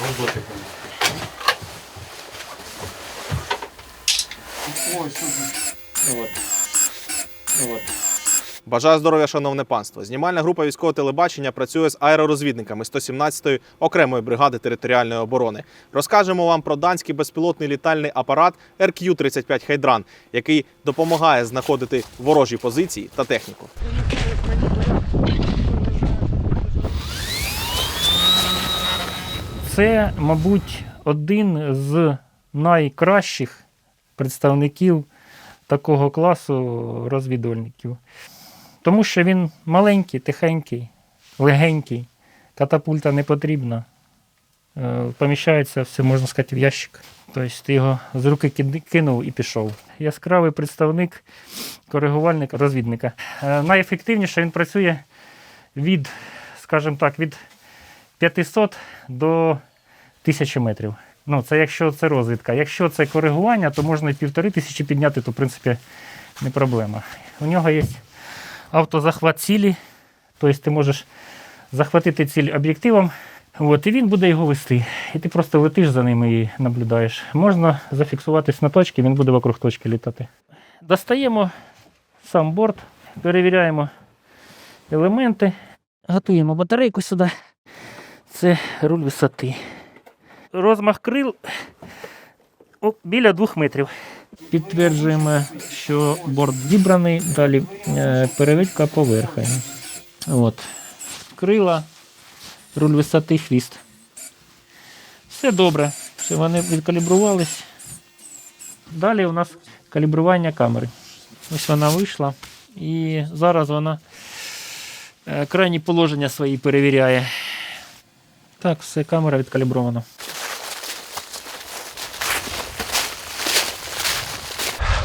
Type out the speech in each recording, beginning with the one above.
Роботиком. Ой, супер. От. От. Бажаю здоров'я, шановне панство. Знімальна група військового телебачення працює з аеророзвідниками 117-ї окремої бригади територіальної оборони. Розкажемо вам про данський безпілотний літальний апарат RQ-35 Хайдран, який допомагає знаходити ворожі позиції та техніку. Це, мабуть, один з найкращих представників такого класу розвідувальників. Тому що він маленький, тихенький, легенький, катапульта не потрібна. Е, Поміщається все, можна сказати, в ящик. Тобто ти його з руки кинув і пішов. Яскравий представник коригувальника, розвідника. Е, Найефективніше він працює від, скажімо так, від 500 до 1000 метрів. Ну, це якщо це розвідка. Якщо це коригування, то можна і півтори тисячі підняти, то в принципі не проблема. У нього є автозахват цілі, тобто ти можеш захватити ціль об'єктивом, от, і він буде його вести. І ти просто летиш за ним і наблюдаєш. Можна зафіксуватись на точці, він буде вокруг точки літати. Достаємо сам борт, перевіряємо елементи, готуємо батарейку сюди. Це руль висоти. Розмах крил біля 2 метрів. Підтверджуємо, що борт зібраний, далі е, переведка поверхні. От. Крила, руль висоти, хвіст. Все добре. Все, вони відкалібрувались. Далі у нас калібрування камери. Ось вона вийшла. І зараз вона е, крайні положення свої перевіряє. Так, все, камера відкалібрована.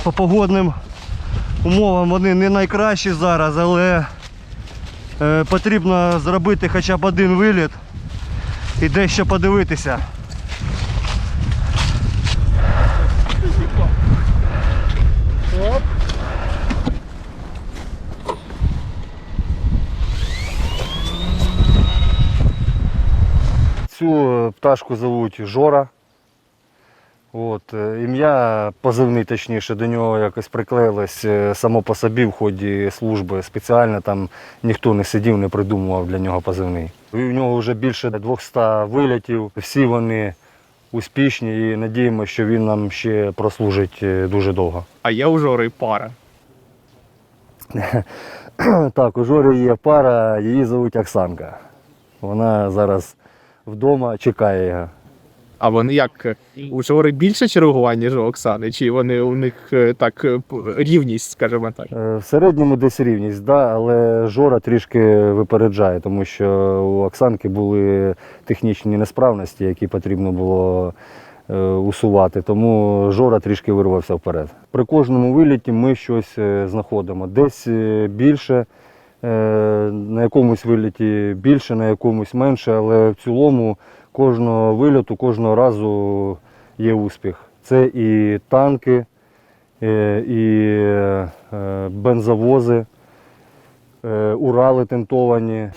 По погодним умовам вони не найкращі зараз, але е, потрібно зробити хоча б один виліт і дещо подивитися. Цю е, пташку зовуть Жора. От, е, ім'я позивний, точніше, до нього якось приклеїлось е, само по собі в ході служби. Спеціально там ніхто не сидів, не придумував для нього позивний. У нього вже більше 200 вилітів. Всі вони успішні і надіємося, що він нам ще прослужить е, дуже довго. А є у Жори пара. Так, у Жорі є пара, її звуть Оксанка. Вона зараз вдома чекає його. А вони як у Жори більше чергувань, ніж у Оксани? Чи вони у них е, так е, рівність, скажімо так? Е, В середньому десь рівність, да, але Жора трішки випереджає, тому що у Оксанки були технічні несправності, які потрібно було е, усувати. Тому Жора трішки вирвався вперед. При кожному виліті ми щось е, знаходимо. Десь е, більше, е, на якомусь виліті більше, на якомусь менше, але в цілому кожного вильоту, кожного разу є успіх. Це і танки, е, і е, бензовози, е, Урали тентовані.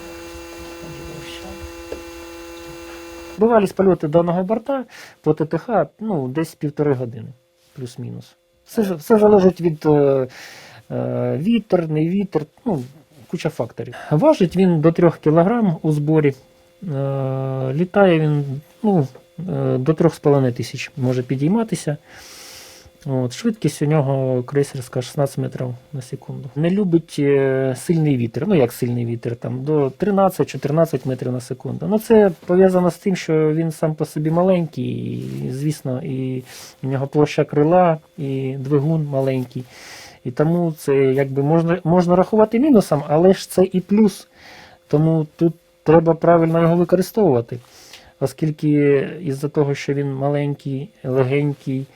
Бувалі польоти даного борта по ТТХ ну, десь півтори години, плюс-мінус. Все, все залежить від е, вітер, не вітер, ну, куча факторів. Важить він до 3 кг у зборі. Е, літає він ну, е, до 3,5 тисяч може підійматися. От, швидкість у нього крейсерська 16 метрів на секунду. Не любить е, сильний вітер. Ну як сильний вітер, там до 13-14 метрів на секунду. Ну це пов'язано з тим, що він сам по собі маленький, і, звісно, і у нього площа крила, і двигун маленький. І тому це якби можна, можна рахувати мінусом, але ж це і плюс. Тому тут треба правильно його використовувати. Оскільки із-за того, що він маленький, легенький,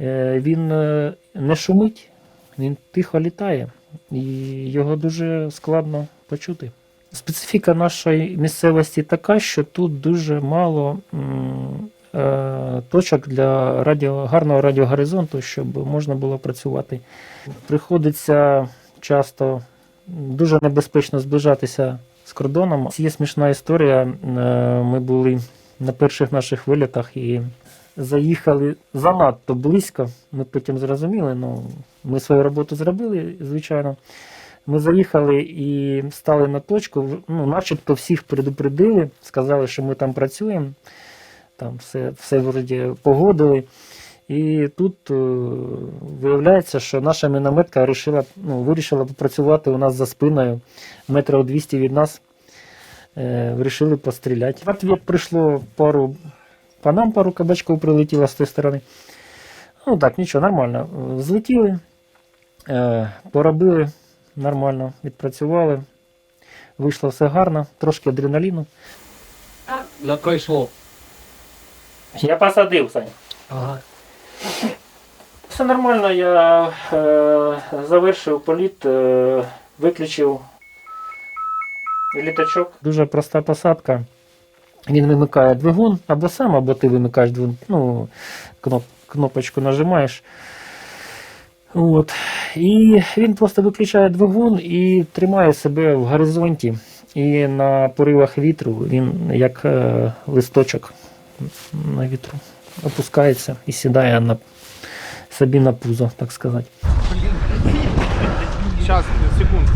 Е, він е, не шумить, він тихо літає, і його дуже складно почути. Специфіка нашої місцевості така, що тут дуже мало е, точок для радіо, гарного радіогоризонту, щоб можна було працювати. Приходиться часто дуже небезпечно зближатися з кордоном. Є смішна історія. Е, Ми були на перших наших вилітах і заїхали занадто близько. Ми потім зрозуміли, ну, ми свою роботу зробили, звичайно. Ми заїхали і стали на точку, ну, начебто всіх предупредили, сказали, що ми там працюємо, там все, все вроді погодили. І тут е, виявляється, що наша мінометка вирішила, ну, вирішила попрацювати у нас за спиною, метрів 200 від нас. Е, вирішили постріляти. В ответ прийшло пару, по нам пару кабачків прилетіло з тої сторони. Ну так, нічого, нормально. Злетіли, е, поробили нормально, відпрацювали. Вийшло все гарно, трошки адреналіну. Я посадив, Саня. Ага. Все нормально, я е, завершив політ, е, виключив літачок. Дуже проста посадка. Він вимикає двигун або сам, або ти вимикаєш двигун. Ну, кноп, кнопочку нажимаєш. От. І він просто виключає двигун і тримає себе в горизонті. І на поривах вітру він як е, листочок на вітру опускається і сідає на, собі на пузо, так сказати. Зараз, секунду.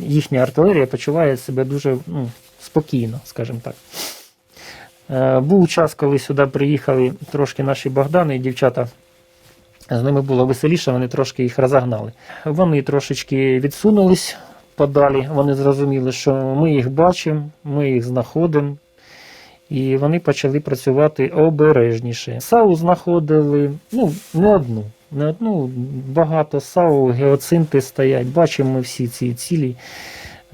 Їхня артилерія почуває себе дуже ну, спокійно, скажімо так. Е, був час, коли сюди приїхали трошки наші Богдани і дівчата. З ними було веселіше, вони трошки їх розогнали. Вони трошечки відсунулись подалі, вони зрозуміли, що ми їх бачимо, ми їх знаходимо. І вони почали працювати обережніше. САУ знаходили ну, не одну. Не одну, багато САУ, геоцинти стоять. Бачимо всі ці цілі.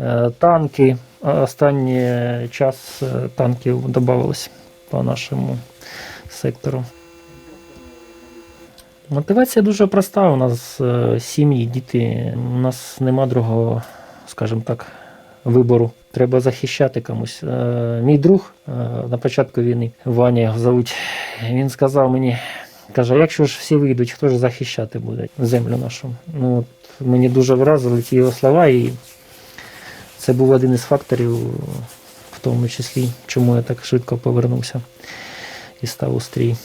Е, Танки. Останній час е, танків додавалось по нашому сектору. Мотивація дуже проста. У нас е, сім'ї, діти. У нас нема другого, скажімо так, вибору. Треба захищати комусь. Е, Мій друг е, на початку війни, Ваня його зовуть, він сказав мені, каже, якщо ж всі вийдуть, хто ж захищати буде землю нашу? Ну, от мені дуже вразили ці його слова, і це був один із факторів, в тому числі, чому я так швидко повернувся і став у стрій.